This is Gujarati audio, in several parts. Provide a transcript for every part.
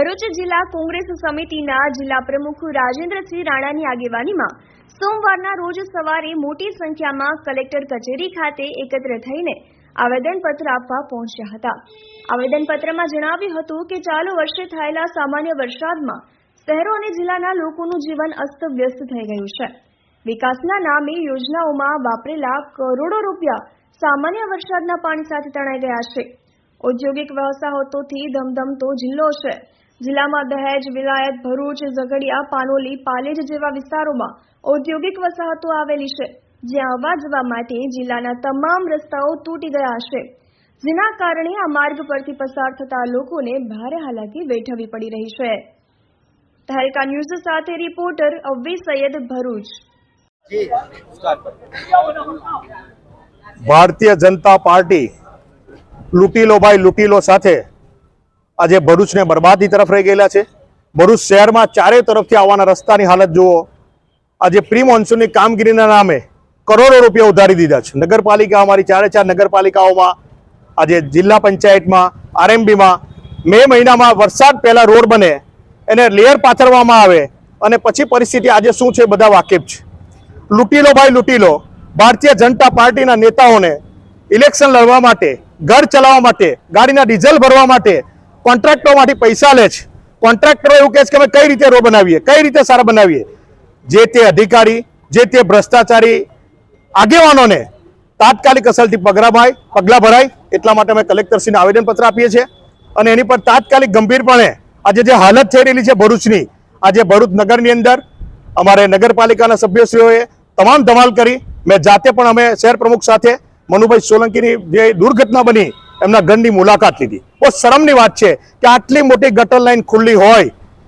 ભરૂચ જિલ્લા કોંગ્રેસ સમિતિના જિલ્લા પ્રમુખ રાજેન્દ્રસિંહ રાણાની આગેવાનીમાં સોમવારના રોજ સવારે મોટી સંખ્યામાં કલેક્ટર કચેરી ખાતે એકત્ર થઈને આવેદનપત્ર આપવા પહોંચ્યા હતા. આવેદનપત્રમાં જણાવ્યું હતું કે ચાલુ વર્ષે થયેલા સામાન્ય વરસાદમાં શહેરો અને જિલ્લાના લોકોનું જીવન અસ્તવ્યસ્ત થઈ ગયું છે. વિકાસના નામે યોજનાઓમાં વાપરેલા કરોડો રૂપિયા સામાન્ય વરસાદના પાણી સાથે તણાઈ ગયા છે. ઔદ્યોગિક વસાહતોથી ધમધમતો જિલ્લો છે. જિલ્લામાં દહેજ વિલાયત ભરૂચ ઝઘડિયા પાનોલી પાલેજ જેવા વિસ્તારોમાં ઔદ્યોગિક વસાહતો આવેલી છે. જ્યાં આવવા જવા માટે જિલ્લાના તમામ રસ્તાઓ તૂટી ગયા છે. જેના કારણે આ માર્ગ પરથી પસાર થતા લોકોને ભારે હાલાકી વેઠવી પડી રહી છે. તહેલકા ન્યૂઝ સાથે રિપોર્ટર અવ્વી સૈયદ ભરૂચ. ભારતીય જનતા પાર્ટી લૂંટીલો ભાઈ લૂંટીલો સાથે આજે ભરૂચને બરબાદી તરફ રહી ગયેલા છે. ભરૂચ શહેરમાં ચારે તરફથી આવવાના રસ્તાની હાલત જુઓ. આજે પ્રી મોન્સૂનની કામગીરીના નામે કરોડો રૂપિયા ઉધારી દીધા છે. નગરપાલિકા અમારી ચારે ચાર નગરપાલિકાઓમાં, આજે જિલ્લા પંચાયતમાં, આરએમબીમાં, મે મહિનામાં વરસાદ પહેલાં રોડ બને, એને લેયર પાથરવામાં આવે અને પછી પરિસ્થિતિ આજે શું છે બધા વાકેફ છે. લૂંટીલો ભાઈ લૂંટીલો, ભારતીય જનતા પાર્ટીના નેતાઓને ઇલેક્શન લડવા માટે ઘર ચલાવવા માટે, ગાડીના ડીઝલ ભરવા માટે કોન્ટ્રાક્ટરોમાંથી પૈસા લે છે. કોન્ટ્રાક્ટરો એવું કહે છે કે અમે કઈ રીતે રોડ બનાવીએ, કઈ રીતે સારા બનાવીએ? જે તે અધિકારી, જે તે ભ્રષ્ટાચારી આગેવાનોને તાત્કાલિક અસરથી પગરાભાઈ પગલાં ભરાય, એટલા માટે અમે કલેક્ટરશ્રીને આવેદનપત્ર આપીએ છીએ. અને એની પર તાત્કાલિક ગંભીરપણે આજે જે હાલત થઈ રહેલી છે ભરૂચની, આજે ભરૂચ નગરની અંદર અમારે નગરપાલિકાના સભ્યશ્રીઓએ તમામ ધમાલ કરી. મેં જાતે પણ અમે શહેર પ્રમુખ સાથે મનુભાઈ સોલંકીની જે દુર્ઘટના બની, એમના ઘરની મુલાકાત લીધી. બહુ શરમની વાત છે કે આટલી મોટી ગટર લાઈન ખુલ્લી હોય.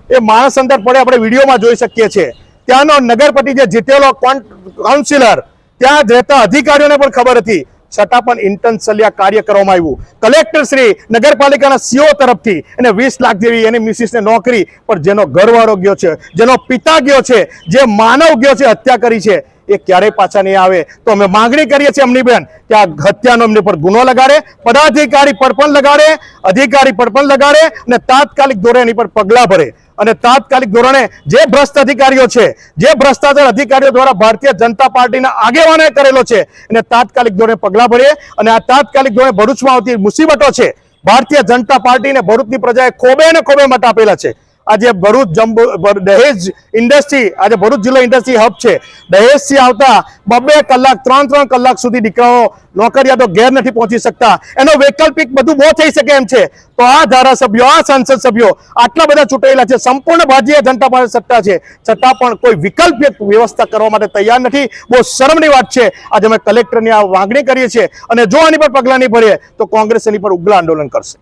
એ માણસ અંદર પડે, આપણે વિડીયોમાં જોઈ શકીએ છીએ. ત્યાંનો નગરપતિ જે જીતેલો કાઉન્સિલર, ત્યાં રહેતા અધિકારીઓને પણ ખબર હતી. છતાં પણ ઇન્ટન્સલિયા કાર્ય કરવામાં આવ્યું. કલેક્ટર શ્રી નગરપાલિકાના સીઓ તરફથી એને વીસ લાખ જેવી એની મિસિસને નોકરી, પણ જેનો ઘરવાળો ગયો છે, જેનો પિતા ગયો છે, જે માનવ ગયો છે, હત્યા કરી છે. એ ક્યારેય પાછા નહીં આવે. તો અમે માંગણી કરીએ છીએ એમની બેન કે આ હત્યાનો એમની પર ગુનો લગાડે, પદાધિકારી પર પણ લગાડે, અધિકારી પર પણ લગાડે અને તાત્કાલિક ધોરણે એની પર પગલાં ભરે. અને તાત્કાલિક ધોરણે જે ભ્રષ્ટ અધિકારીઓ છે, જે ભ્રષ્ટાચાર અધિકારીઓ દ્વારા ભારતીય જનતા પાર્ટીના આગેવાને કરેલો છે, એને તાત્કાલિક ધોરણે પગલાં ભરીએ અને આ તાત્કાલિક ધોરણે ભરૂચમાં આવતી મુસીબતો છે, ભારતીય જનતા પાર્ટીને ભરૂચની પ્રજાએ ખોબે ને ખોબે મત આપેલા છે. આજે ભરૂચ જંબુ દહેજ ઇન્ડસ્ટ્રી, આજે ભરૂચ જિલ્લો ઇન્ડસ્ટ્રી હબ છે. દહેજથી આવતા બબે કલાક, ત્રણ ત્રણ કલાક સુધી દીકરાઓ નોકરિયાતો ઘેર નથી પહોંચી શકતા. એનો વૈકલ્પિક બધું બહુ થઈ શકે એમ છે. તો આ ધારાસભ્યો, આ સંસદ સભ્યો આટલા બધા ચૂંટાયેલા છે. સંપૂર્ણ ભારતીય જનતા પાર્ટી સત્તા છે. છતાં પણ કોઈ વિકલ્પિક વ્યવસ્થા કરવા માટે તૈયાર નથી. બહુ શરમની વાત છે. આજે અમે કલેક્ટરની આ માંગણી કરીએ છીએ. અને જો આની પર પગલાં નહીં ભરીએ, તો કોંગ્રેસ એની પર ઉગ્ર આંદોલન કરશે.